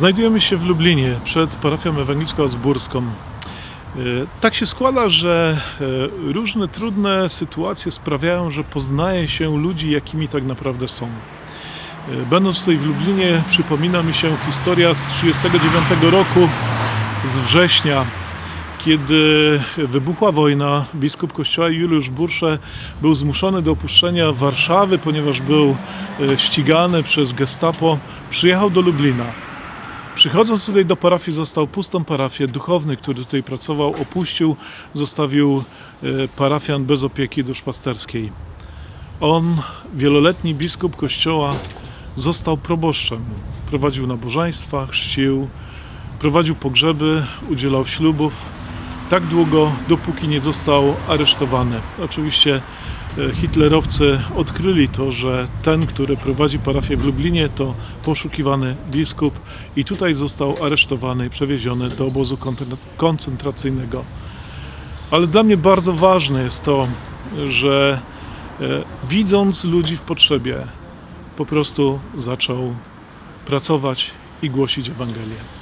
Znajdujemy się w Lublinie przed parafią ewangelicko-osburską. E, Tak się składa, że e, różne trudne sytuacje sprawiają, że poznaje się ludzi, jakimi tak naprawdę są. E, Będąc tutaj w Lublinie, przypomina mi się historia z 1939 roku, z września, kiedy wybuchła wojna, biskup kościoła Juliusz Bursze był zmuszony do opuszczenia Warszawy, ponieważ był ścigany przez gestapo. Przyjechał do Lublina. Przychodząc tutaj do parafii, został pustą parafię. Duchowny, który tutaj pracował, opuścił, zostawił e, parafian bez opieki duszpasterskiej. On, wieloletni biskup kościoła, został proboszczem. Prowadził nabożeństwa, chrzcił, prowadził pogrzeby, udzielał ślubów. Tak długo, dopóki nie został aresztowany. Oczywiście e, hitlerowcy odkryli to, że ten, który prowadzi parafię w Lublinie, to poszukiwany biskup i tutaj został aresztowany i przewieziony do obozu koncentracyjnego. Ale dla mnie bardzo ważne jest to, że e, widząc ludzi w potrzebie, po prostu zaczął pracować i głosić Ewangelię.